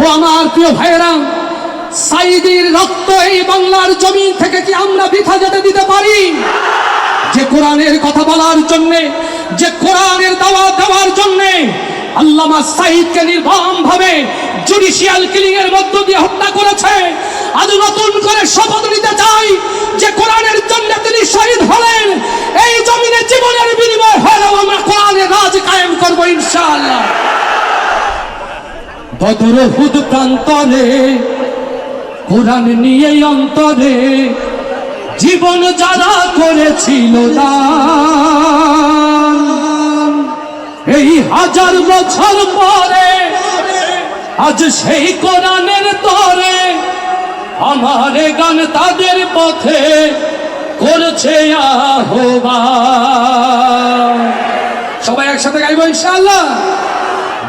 ও আমার প্রিয় ভাইয়েরা সাইদির রক্ত এই বাংলার জমি থেকে কি আমরা বৃথা যেতে দিতে পারি? যে কোরআনের কথা বলার জন্যে, যে কোরআনের দাওয়া দেওয়ার জন্যে আল্লামা সাইদকে নির্মম ভাবে জুডিশিয়াল কিলিং এর মধ্য দিয়ে হত্যা করেছে। আজ নতুন করে শপথ নিতে চাই যে কোরআনের জন্য তিনি শহীদ হলেন। বদর হুদ প্রান্তরে, কোরআন নিয়ে অন্তরে, জীবন যারা করেছিল এই হাজার বছর পরে, আজ সেই কোরআনের তরে, আমার গান তাদের পথে করছে আহ্বান। সবাই একসাথে গাইবো ইনশাআল্লাহ?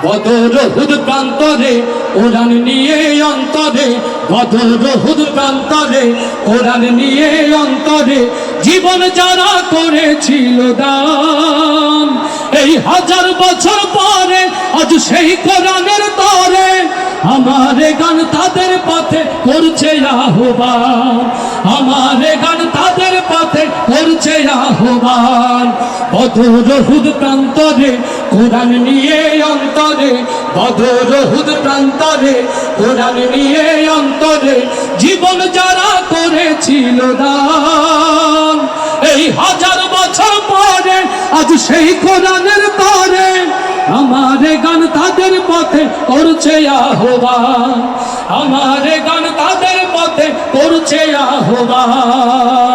বদর হুদ প্রান্তরে, কোরআন নিয়ে অন্তরে বদর হুদ প্রান্তরে, কোরআন নিয়ে অন্তরে, জীবন যারা করেছিল দান, এই হাজার বছর পরে, আজ সেই কোরআনের তরে, আমার গান তাদের পথে করছে আহ্বান, আমার গান তাদের পথে করছে আহ্বান। বদর হুদ প্রান্তরে, কোরআন নিয়ে অন্তরে, বদর হুদ প্রান্তরে, কোরআন নিয়ে অন্তরে, জীবন যারা করেছিল দান। এই হাজার বছর পরে, আজ সেই কোরআনের তরে, আমার গান তাদের পথে করছে আহ্বান। আমার গান তাদের পথে করছে আহ্বান।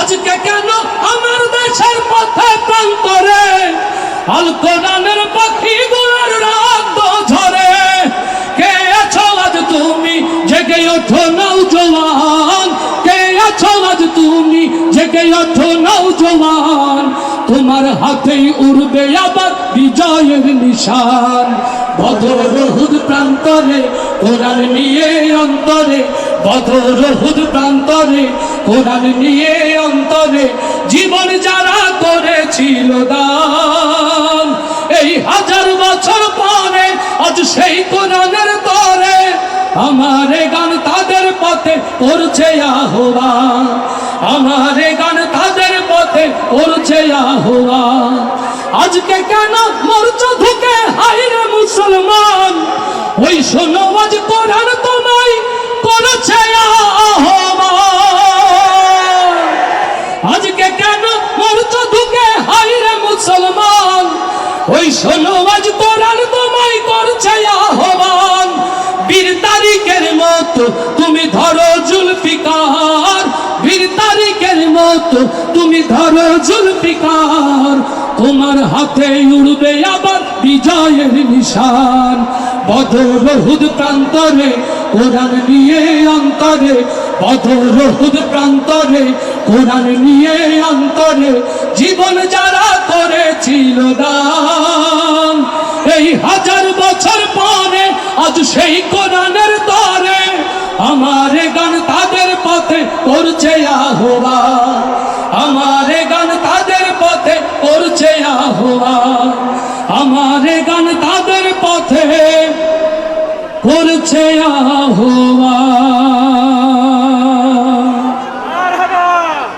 আজকে কেন আমার দেশের পথে প্রান্তরে আল কোরআনের পাখিগুলোর রাত ঝরে। কে আছো আজ তুমি? জেগে ওঠো নাও জওয়ান কে আছো আজ তুমি? জেগে ওঠো নাও জওয়ান তোমার হাতেই উড়বে আবার বিজয়ের নিশান। বদর হুদ প্রান্তরে, কোরআন নিয়ে অন্তরে নিয়ে অন্তরে, জীবন যারা করেছিল দান। এই হাজার বছর পরে, আজ সেই কোরআনের তরে, আমার গান তাদের পথে করছে আহ্বান। আমার গান তাদের পথে করছে আহ্বান। আজকে কেন মরচ ধুকে হাইরে মুসলমান? ওই শোনো আজ কোরআন শোনো, আজ কোরআন তোমায় করছে আহ্বান। বীর তারিখের মতো তুমি ধরো জুলফিকার। বীর তারিখের মতো তুমি ধরো জুলফিকার। তোমার হাতে উড়বে আবার বিজয়ের নিশান। প্রান্তরে, কোরআন নিয়ে অন্তরে বদর হুদ প্রান্তরে, কোরআন নিয়ে অন্তরে, জীবন যারা করেছিল দান। আজ সেই কোরআনের তরে আমার গান তাদের পথে করছে আহবা। আমার গান তাদের পথে করছে আহবা। আমার গান তাদের পথে করছে আহ্বান